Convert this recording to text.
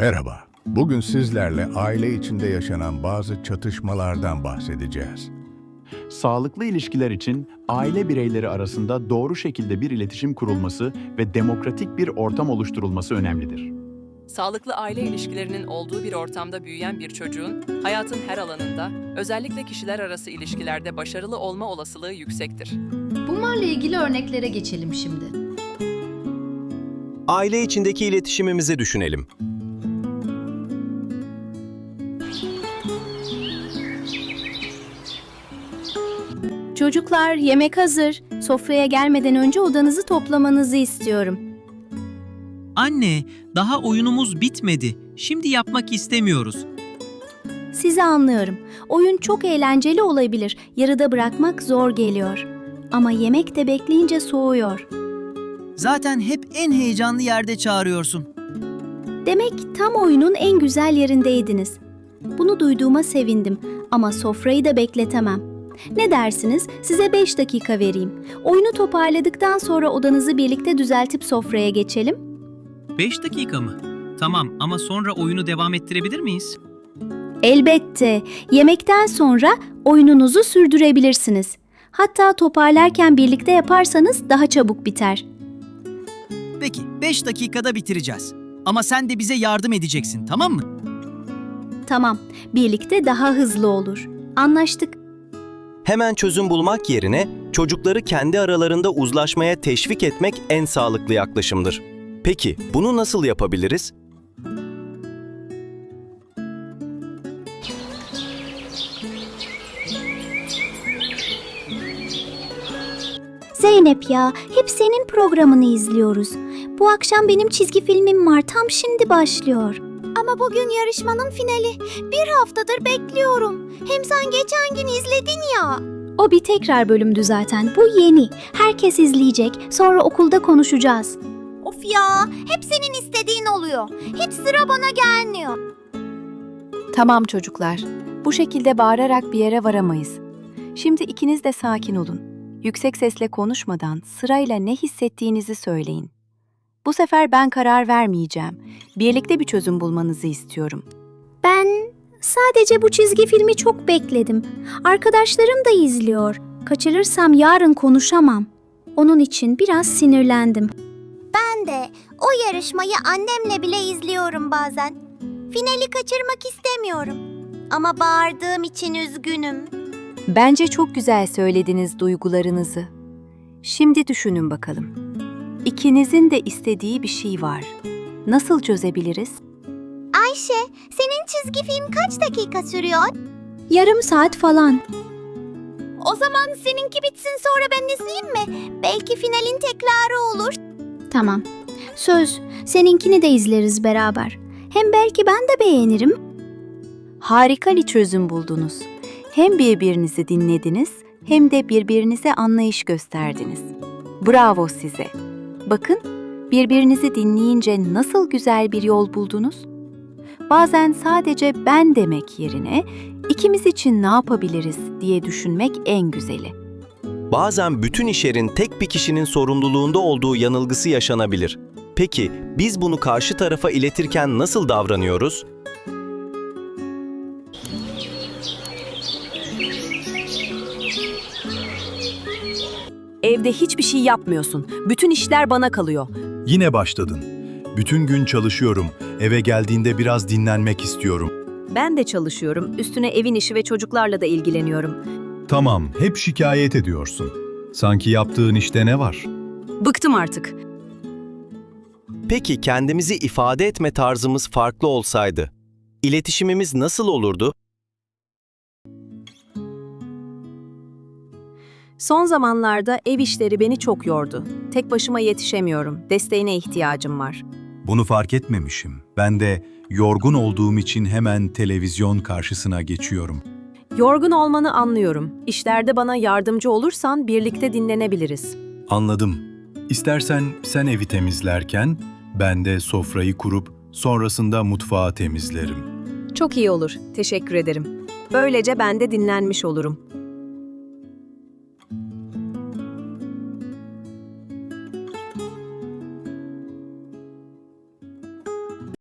Merhaba. Bugün sizlerle aile içinde yaşanan bazı çatışmalardan bahsedeceğiz. Sağlıklı ilişkiler için aile bireyleri arasında doğru şekilde bir iletişim kurulması ve demokratik bir ortam oluşturulması önemlidir. Sağlıklı aile ilişkilerinin olduğu bir ortamda büyüyen bir çocuğun hayatın her alanında, özellikle kişiler arası ilişkilerde başarılı olma olasılığı yüksektir. Bunlarla ilgili örneklere geçelim şimdi. Aile içindeki iletişimimizi düşünelim. Çocuklar yemek hazır. Sofraya gelmeden önce odanızı toplamanızı istiyorum. Anne, daha oyunumuz bitmedi. Şimdi yapmak istemiyoruz. Sizi anlıyorum. Oyun çok eğlenceli olabilir. Yarıda bırakmak zor geliyor. Ama yemek de bekleyince soğuyor. Zaten hep en heyecanlı yerde çağırıyorsun. Demek tam oyunun en güzel yerindeydiniz. Bunu duyduğuma sevindim ama sofrayı da bekletemem. Ne dersiniz? Size 5 dakika vereyim. Oyunu toparladıktan sonra odanızı birlikte düzeltip sofraya geçelim. 5 dakika mı? Tamam ama sonra oyunu devam ettirebilir miyiz? Elbette. Yemekten sonra oyununuzu sürdürebilirsiniz. Hatta toparlarken birlikte yaparsanız daha çabuk biter. Peki, 5 dakikada bitireceğiz. Ama sen de bize yardım edeceksin, tamam mı? Tamam, birlikte daha hızlı olur. Anlaştık. Hemen çözüm bulmak yerine çocukları kendi aralarında uzlaşmaya teşvik etmek en sağlıklı yaklaşımdır. Peki bunu nasıl yapabiliriz? Zeynep ya, hep senin programını izliyoruz. Bu akşam benim çizgi filmim var, tam şimdi başlıyor. Ama bugün yarışmanın finali. Bir haftadır bekliyorum. Hem sen geçen gün izledin ya. O bir tekrar bölümdü zaten. Bu yeni. Herkes izleyecek. Sonra okulda konuşacağız. Of ya, hep senin istediğin oluyor. Hiç sıra bana gelmiyor. Tamam çocuklar. Bu şekilde bağırarak bir yere varamayız. Şimdi ikiniz de sakin olun. Yüksek sesle konuşmadan sırayla ne hissettiğinizi söyleyin. Bu sefer ben karar vermeyeceğim. Birlikte bir çözüm bulmanızı istiyorum. Ben sadece bu çizgi filmi çok bekledim. Arkadaşlarım da izliyor. Kaçırırsam yarın konuşamam. Onun için biraz sinirlendim. Ben de o yarışmayı annemle bile izliyorum bazen. Finali kaçırmak istemiyorum. Ama bağırdığım için üzgünüm. Bence çok güzel söylediniz duygularınızı. Şimdi düşünün bakalım. İkinizin de istediği bir şey var. Nasıl çözebiliriz? Ayşe, senin çizgi film kaç dakika sürüyor? Yarım saat falan. O zaman seninki bitsin sonra ben izleyeyim mi? Belki finalin tekrarı olur. Tamam. Söz, seninkini de izleriz beraber. Hem belki ben de beğenirim. Harika bir çözüm buldunuz. Hem birbirinizi dinlediniz hem de birbirinize anlayış gösterdiniz. Bravo size. Bakın, birbirinizi dinleyince nasıl güzel bir yol buldunuz? Bazen sadece ben demek yerine ikimiz için ne yapabiliriz diye düşünmek en güzeli. Bazen bütün işlerin tek bir kişinin sorumluluğunda olduğu yanılgısı yaşanabilir. Peki biz bunu karşı tarafa iletirken nasıl davranıyoruz? Evde hiçbir şey yapmıyorsun. Bütün işler bana kalıyor. Yine başladın. Bütün gün çalışıyorum. Eve geldiğinde biraz dinlenmek istiyorum. Ben de çalışıyorum. Üstüne evin işi ve çocuklarla da ilgileniyorum. Tamam, hep şikayet ediyorsun. Sanki yaptığın işte ne var? Bıktım artık. Peki kendimizi ifade etme tarzımız farklı olsaydı, iletişimimiz nasıl olurdu? Son zamanlarda ev işleri beni çok yordu. Tek başıma yetişemiyorum. Desteğine ihtiyacım var. Bunu fark etmemişim. Ben de yorgun olduğum için hemen televizyon karşısına geçiyorum. Yorgun olmanı anlıyorum. İşlerde bana yardımcı olursan birlikte dinlenebiliriz. Anladım. İstersen sen evi temizlerken ben de sofrayı kurup sonrasında mutfağı temizlerim. Çok iyi olur. Teşekkür ederim. Böylece ben de dinlenmiş olurum.